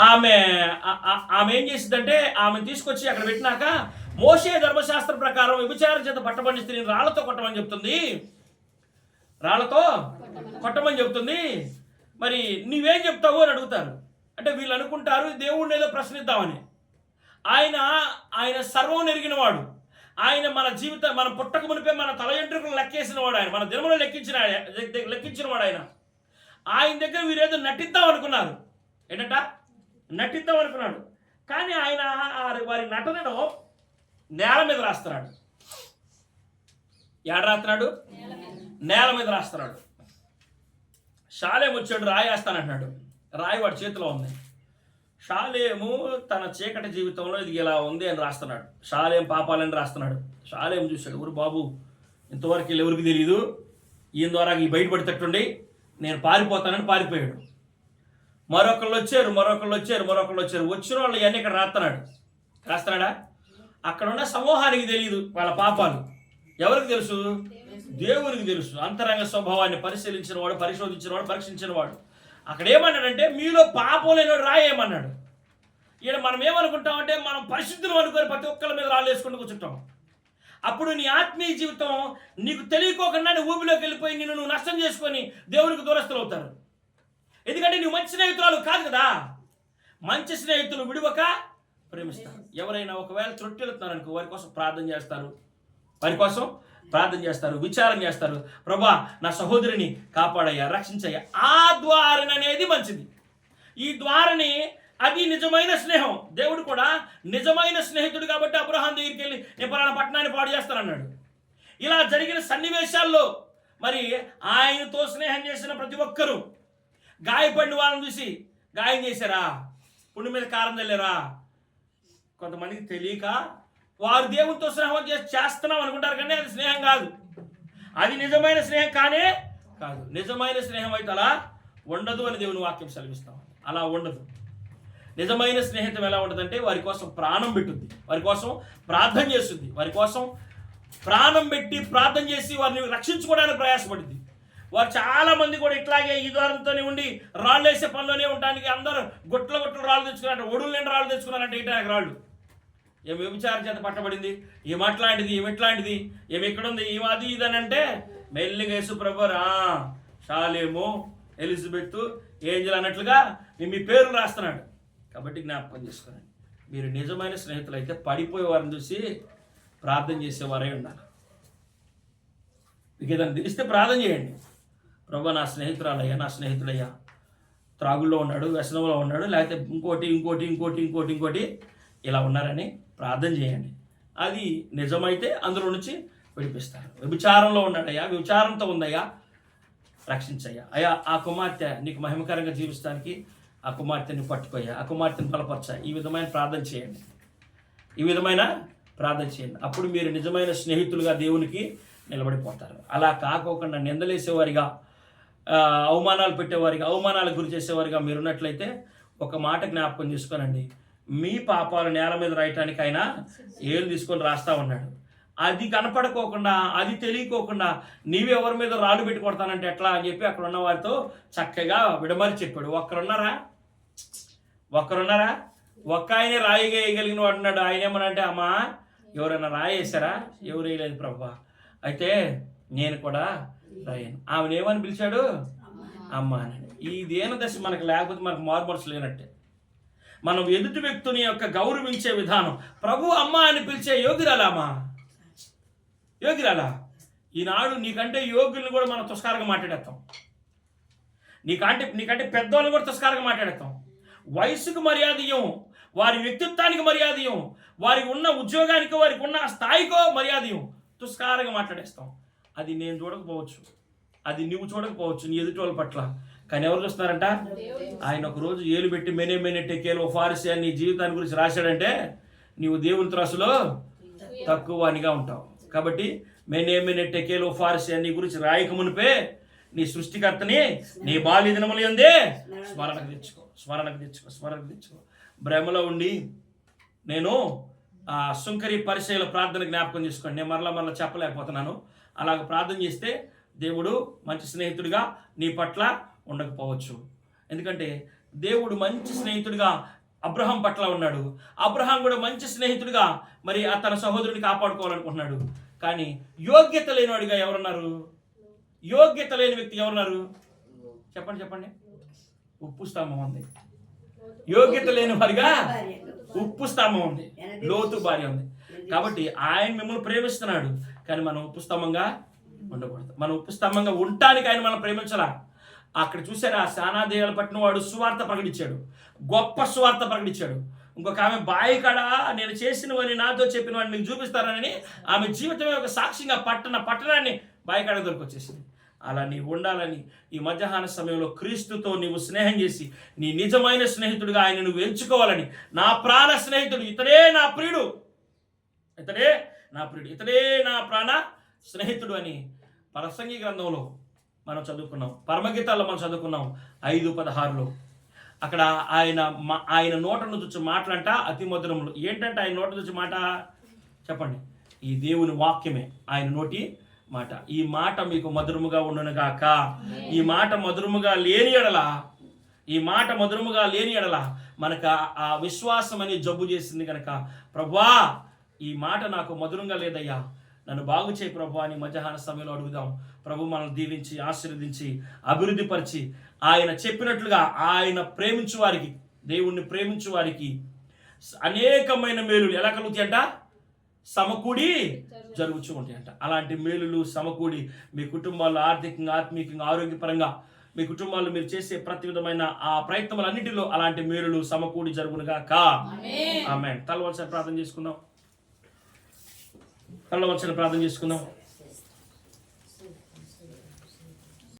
ఆమె ఆమె ఏం చేసిందంటే ఆమెను తీసుకొచ్చి అక్కడ పెట్టినాక మోసే ధర్మశాస్త్ర ప్రకారం విభచారం చేత పట్టబడిన స్త్రీని రాళ్ళతో కొట్టమని చెప్తుంది. రాళ్ళతో కొట్టమని చెప్తుంది. మరి నీవేం చెప్తావు అని అడుగుతారు. అంటే వీళ్ళు అనుకుంటారు దేవుడిని ఏదో ప్రశ్నిద్దామని. ఆయన ఆయన సర్వం నెరిగినవాడు ఆయన మన జీవితం మన పుట్టక మునిపే మన తల ఎంట్రుకలు లెక్కేసిన వాడు ఆయన. మన దినములు లెక్కించిన ఆయన- లెక్కించిన వాడు ఆయన. ఆయన దగ్గర వీరేదో నటిద్దాం అనుకున్నారు. ఏంటంట? నటిద్దాం అనుకున్నాడు కానీ ఆయన వారి నటనను నేల మీద రాస్తున్నాడు. ఏడ రాస్తున్నాడు? నేల మీద రాస్తున్నాడు. షాలేం వచ్చాడు రాయేస్తానంటున్నాడు. రాయి వాడి చేతిలో ఉంది. షాలేము తన చీకటి జీవితంలో ఇది ఇలా ఉంది అని రాస్తున్నాడు. షాలేం పాపాలని రాస్తున్నాడు. షాలేం చూశాడు. ఊరు బాబు ఇంతవరకు ఎవరికి తెలియదు ఈయన ద్వారా ఈ బయటపడేటట్టుండి నేను పారిపోతానని పారిపోయాడు. మరొకళ్ళు వచ్చారు మరొకళ్ళు వచ్చారు మరొకళ్ళు వచ్చారు. వచ్చిన వాళ్ళు ఇవన్నీ ఇక్కడ రాస్తున్నాడు రాస్తున్నాడా అక్కడ ఉన్న సమూహానికి తెలియదు వాళ్ళ పాపాలు. ఎవరికి తెలుసు? దేవునికి తెలుసు. అంతరంగ స్వభావాన్ని పరిశీలించిన వాడు పరిశోధించిన వాడు పరీక్షించిన వాడు. అక్కడ ఏమన్నాడంటే మీలో పాపం లేనివాడు రాయేమన్నాడు ఈయన మనం ఏమనుకుంటామంటే మనం పరిశుద్ధులు అనుకొని ప్రతి ఒక్కరి మీద రాళ్ళు వేసుకుంటూ కూర్చుంటాం. అప్పుడు నీ ఆత్మీయ జీవితం నీకు తెలియకోకుండా నీ ఊబిలోకి వెళ్ళిపోయి నిన్ను నువ్వు నష్టం చేసుకొని దేవునికి దూరస్తులు అవుతారు ఎందుకంటే నువ్వు మంచి స్నేహితురాలు కాదు కదా? మంచి స్నేహితులు విడివక ప్రేమిస్తారు ఎవరైనా ఒకవేళ త్రొట్టెలుతున్నారు అనుకో వారి కోసం ప్రార్థన చేస్తారు. వారి కోసం ప్రార్థన చేస్తారు విచారం చేస్తారు. ప్రభా నా సహోదరిని కాపాడయ్యా రక్షించయ్యా. ఆ ద్వారన అనేది మంచిది. ఈ ద్వారని అది నిజమైన స్నేహం. దేవుడు కూడా నిజమైన స్నేహితుడు కాబట్టి అబ్రహాం దగ్గరికి వెళ్ళి నేను పలానా పట్టణాన్ని పాడు చేస్తానన్నాడు. ఇలా జరిగిన సన్నివేశాల్లో మరి ఆయనతో స్నేహం చేసిన ప్రతి ఒక్కరూ గాయపడిన వాళ్ళని చూసి గాయం చేశారా? పుండు మీద కారం చల్లారా? కొంతమందికి తెలియక వారు దేవునితో స్నేహం చేసి చేస్తున్నాం అనుకుంటారు కానీ అది స్నేహం కాదు. అది నిజమైన స్నేహం కానే కాదు. నిజమైన స్నేహం అయితే అలా ఉండదు అని దేవుని వాక్యం సెలవిస్తాం. అలా ఉండదు. నిజమైన స్నేహితం ఎలా ఉంటుందంటే వారి కోసం ప్రాణం పెట్టుద్ది. వారి కోసం ప్రార్థన చేస్తుంది. వారి కోసం ప్రాణం పెట్టి ప్రార్థన చేసి వారిని రక్షించుకోవడానికి ప్రయాసపడుద్ది. వారు చాలా మంది కూడా ఇట్లాగే ఈ ద్వారంతోనే ఉండి రాళ్ళు వేసే పనిలోనే ఉండడానికి అందరూ గుట్ల గుట్ల రాళ్ళు తెచ్చుకున్నారు. ఒడులు నిండా రాళ్ళు తెచ్చుకున్నారంటే ఇటానికి రాళ్ళు. ఏమి వ్యభిచారం చేత పట్టబడింది? ఏమి అట్లాంటిది? ఏం ఎట్లాంటిది ఏం ఎక్కడుంది ఏమి అది ఇది అని అంటే మెల్లిగా యేసు ప్రభు రా షాలేము ఎలిజబెత్ ఏంజల్ అన్నట్లుగా మీ మీ రాస్తున్నాడు. కాబట్టి జ్ఞాపకం చేసుకోండి. మీరు నిజమైన స్నేహితులు అయితే పడిపోయేవారిని చూసి ప్రార్థన చేసేవారే ఉండాలి. మీకు ఏదైనా తెలిస్తే ప్రార్థన చేయండి. ప్రభా నా స్నేహితురాలయ్యా నా స్నేహితుడయ్యా త్రాగుల్లో ఉన్నాడు వ్యసనంలో ఉన్నాడు లేకపోతే ఇంకోటి ఇంకోటి ఇంకోటి ఇంకోటి ఇంకోటి ఇలా ఉన్నారని ప్రార్థన చేయండి. అది నిజమైతే అందులో నుంచి విడిపిస్తారు. వ్యభిచారంలో ఉన్నాడయ్యా వ్యభిచారంతో ఉందయ్యా రక్షించయ్యా. అయ్యా ఆ కుమార్తె నీకు మహిమకరంగా జీవిస్తానికి ఆ కుమార్తెని పట్టుకోయ్యా ఆ కుమార్తెని బలపరచా ఈ విధమైన ప్రార్థన చేయండి. ఈ విధమైన ప్రార్థన చేయండి. అప్పుడు మీరు నిజమైన స్నేహితులుగా దేవునికి నిలబడిపోతారు. అలా కాకోకుండా నిందలేసేవారిగా వారిగా అవమానాలు పెట్టేవారిగా అవమానాలకు గురి చేసేవారిగా మీరున్నట్లయితే ఒక మాట జ్ఞాపకం చేసుకోనండి. మీ పాపాలు నేల మీద రాయటానికి ఆయన ఏళ్ళు తీసుకొని రాస్తా ఉన్నాడు. అది కనపడుకోకుండా అది తెలియకోకుండా నీవెవరి మీద రాళ్ళు పెట్టి కొడతానంటే ఎట్లా అని చెప్పి అక్కడ ఉన్న వారితో చక్కగా విడమరి చెప్పాడు. ఒక్కరున్నారా? ఒక్కరున్నారా? ఒక్క ఆయనే రాయి వేయగలిగిన వాడు ఉన్నాడు. ఆయన ఏమనంటే అమ్మా ఎవరైనా రాయేశారా ఎవరు వేయలేదు ప్రభా. అయితే నేను కూడా రాయను. ఆమెను ఏమని పిలిచాడు? అమ్మ అని ఈ దేన దశ మనకు లేకపోతే మనకు మార్మర్స్ లేనట్టే. మనం ఎదుటి వ్యక్తిని యొక్క గౌరవించే విధానం. ప్రభు అమ్మ అని పిలిచే యోగిరాలమ్మా యోగిరాలా ఈనాడు నీకంటే యోగుల్ని కూడా మనం తుస్కారంగా మాట్లాడేస్తాం నీకంటే నీకంటే పెద్దవాళ్ళు కూడా తుస్కారంగా మాట్లాడతాం వయసుకు మర్యాదయం వారి వ్యక్తిత్వానికి మర్యాదయం వారికి ఉన్న ఉద్యోగానికి వారికి ఉన్న స్థాయికో మర్యాదయం తుస్కారంగా మాట్లాడేస్తాం. అది నేను చూడకపోవచ్చు. అది నువ్వు చూడకపోవచ్చు నీ ఎదుటి వాళ్ళ పట్ల. కానీ ఎవరు చూస్తున్నారంట? ఆయన ఒక రోజు ఏలు పెట్టి మెనే మెనే టెకేలు ఫారిసి అని నీ జీవితాన్ని గురించి రాశాడంటే నీవు దేవుని త్రాసులో తక్కువ. అనిగా ఉంటావు. కాబట్టి మెనే మెనే టెకేలు ఫారిసి అని నీ గురించి రాయక మునిపే నీ సృష్టికర్తని నీ బాల్య దినములు ఎందే స్మరణకు తెచ్చుకో. స్మరణకు తెచ్చుకో. స్మరణకు తెచ్చుకో. భ్రమలో ఉండి నేను ఆ సుంకరి పరిచయల ప్రార్థన జ్ఞాపకం చేసుకోండి. నేను మరలా మరలా చెప్పలేకపోతున్నాను. అలాగ ప్రార్థన చేస్తే దేవుడు మంచి స్నేహితుడిగా నీ పట్ల ఉండకపోవచ్చు. ఎందుకంటే దేవుడు మంచి స్నేహితుడిగా అబ్రహం పట్ల ఉన్నాడు. అబ్రహాం కూడా మంచి స్నేహితుడిగా మరి ఆ తన సహోదరుని కాపాడుకోవాలనుకుంటున్నాడు. కానీ యోగ్యత లేనివాడిగా ఎవరున్నారు? యోగ్యత లేని వ్యక్తి ఎవరున్నారు? చెప్పండి చెప్పండి. ఉప్పు స్తంభం ఉంది. యోగ్యత లేని వారిగా ఉప్పు స్తంభం ఉంది. లోతు భార్య ఉంది. కాబట్టి ఆయన మిమ్మల్ని ప్రేమిస్తున్నాడు. కానీ మనం ఉప్పు స్తంభంగా ఉండకూడదు. మనం ఉప్పు స్తంభంగా ఉండటానికి ఆయన మనం ప్రేమించాలా. అక్కడ చూసారా శానాదేయాలు పట్టిన వాడు సువార్త ప్రకటించాడు. గొప్ప సువార్త ప్రకటించాడు. ఇంకొక ఆమె బాయి కాడ? నేను చేసినవని నాతో చెప్పిన వాడిని మీకు చూపిస్తానని ఆమె జీవితమే ఒక సాక్షిగా పట్టణ పట్టణాన్ని బాయి కాడ దొరికొచ్చేసింది అలా నీవు ఉండాలని ఈ మధ్యాహ్న సమయంలో క్రీస్తుతో నీవు స్నేహం చేసి నీ నిజమైన స్నేహితుడిగా ఆయన నువ్వు ఎంచుకోవాలని నా ప్రాణ స్నేహితుడు ఇతడే నా ప్రియుడు. ఇతడే నా ప్రియుడు. ఇతడే నా ప్రాణ స్నేహితుడు అని పరసంగి గ్రంథంలో మనం చదువుకున్నాం. పరమగీతాల్లో మనం చదువుకున్నాం ఐదు పదహారులో. అక్కడ ఆయన మా- ఆయన నోట నుంచి మాటలంట అతి మధురములు. ఏంటంటే ఆయన నోట నుంచి మాట? చెప్పండి. ఈ దేవుని వాక్యమే ఆయన నోటి మాట. ఈ మాట మీకు మధురముగా ఉండునుగాక ఈ మాట మధురముగా లేని ఎడల ఈ మాట మధురముగా లేని ఎడల మనకు ఆ విశ్వాసం అని జబ్బు చేసింది కనుక ప్రభా ఈ మాట నాకు మధురంగా లేదయ్యా. నన్ను బాగు చేయి ప్రభు అని మధ్యాహ్న సమయంలో అడుగుదాం. ప్రభు మనల్ని దీవించి ఆశీర్వదించి అభివృద్ధిపరిచి ఆయన చెప్పినట్లుగా ఆయన ప్రేమించు వారికి దేవుణ్ణి ప్రేమించు వారికి అనేకమైన మేలులు ఎలా కలుగుతాయంట? సమకూడి జరుగుతూ ఉంటాయంట. అలాంటి మేలులు సమకూడి మీ కుటుంబాల్లో ఆర్థికంగా ఆత్మీయంగా ఆరోగ్యపరంగా మీ కుటుంబాల్లో మీరు చేసే ప్రతి విధమైన ఆ ప్రయత్నములన్నిటిలో అలాంటి మేలులు సమకూడి జరుగునుగా కా ఆమె తలవలసిన ప్రార్థన చేసుకుందాం. తలవలసిన ప్రార్థన చేసుకుందాం.